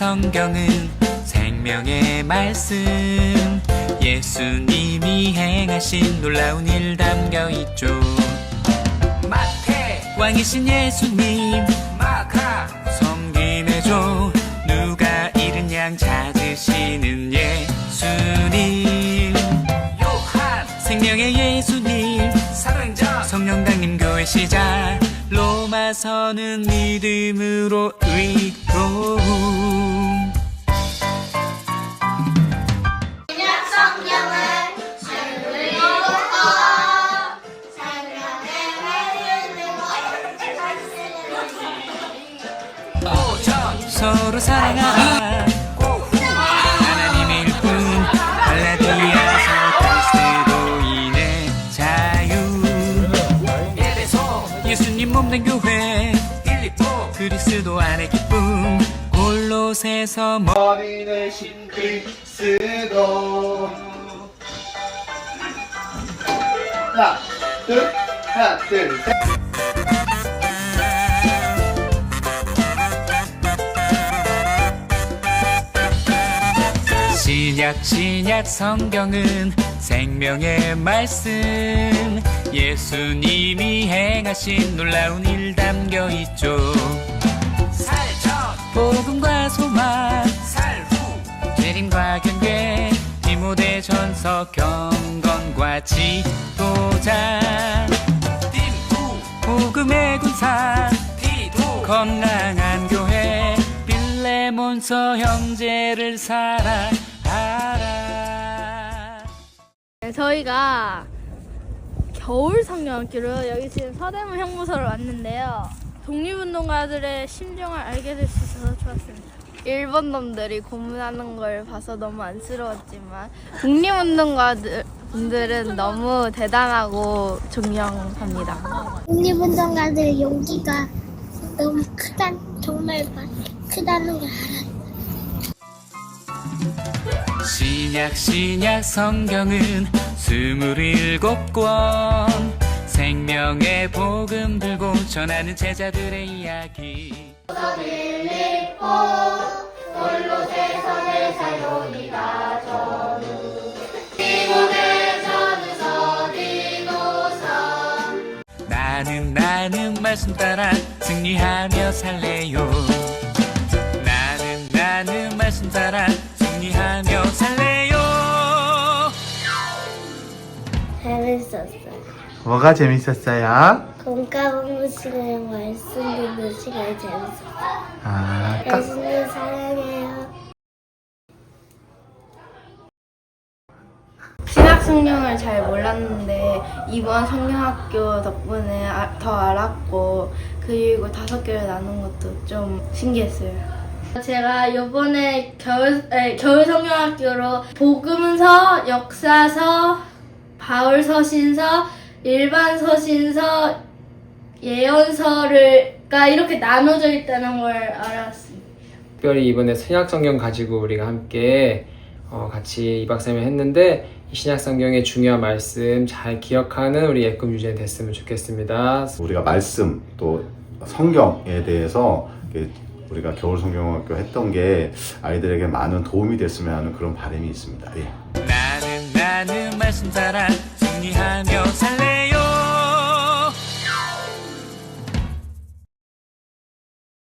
성경은 생명의 말씀. 예수님이 행하신 놀라운 일 담겨 있죠. 마태. 왕이신 예수님. 마가 섬김해줘 누가 잃은 양 찾으시는 예수님. 요한. 생명의 예수님. 사랑자 성령 강림 교회 시작 로마서는 믿음으로 신약 성경을 읽고 말씀을 서로 사랑하라 몸된 교회. 그리스도 안의 기쁨. 골로새서 뭐 머리 대신 그리스도. 하나 둘 하나 둘셋. 신약 신약 성경은 생명의 말씀. 예수님이 행하신 놀라운 일 담겨 있죠. 살전 복음과 소망. 살후. 재림과 경계. 디모데 전서 경건과 지도자. 띵후. 복음의 군사. 디도. 건강한 교회. 빌레몬서 형제를 사랑하라 네, 저희가 겨울 성경학교로 여기 지금 서대문 형무소로 왔는데요. 독립운동가들의 심정을 알게 될 수 있어서 좋았습니다. 일본 놈들이 고문하는 걸 봐서 너무 안쓰러웠지만 독립운동가들 분들은 너무 대단하고 존경합니다. 독립운동가들의 용기가 너무 크다 정말 막 크다는 걸 알아. 신약 신약 성경은 스물일곱 권. 생명의 복음 들고 전하는 제자들의 이야기. 나는 나는 말씀 따라 승리하며 살래요. 나는 나는 말씀 따라 승리하며 살래요 재밌었어요. 뭐가 재밌었어요? 공과공부 시간에 말씀 듣는 시간이 재밌었어요. 아, 까- 예수님 사랑해요. 신학 성경을 잘 몰랐는데 이번 성경학교 덕분에 아- 더 알았고 그리고 다섯 개를 나눈 것도 좀 신기했어요. 제가 이번에 겨울 에, 겨울 성경학교로 복음서, 역사서, 바울 서신서, 일반 서신서, 예언서를가 이렇게 나눠져 있다는 걸 알았습니다. 특별히 이번에 신약 성경 가지고 우리가 함께 어, 같이 2박 3일 했는데 이 신약 성경의 중요한 말씀 잘 기억하는 우리 예금 유지는 됐으면 좋겠습니다. 우리가 말씀 또 성경에 대해서 우리가 겨울 성경학교 했던 게 아이들에게 많은 도움이 됐으면 하는 그런 바람이 있습니다. 예. 나는 나는 말씀 따라 승리하며 살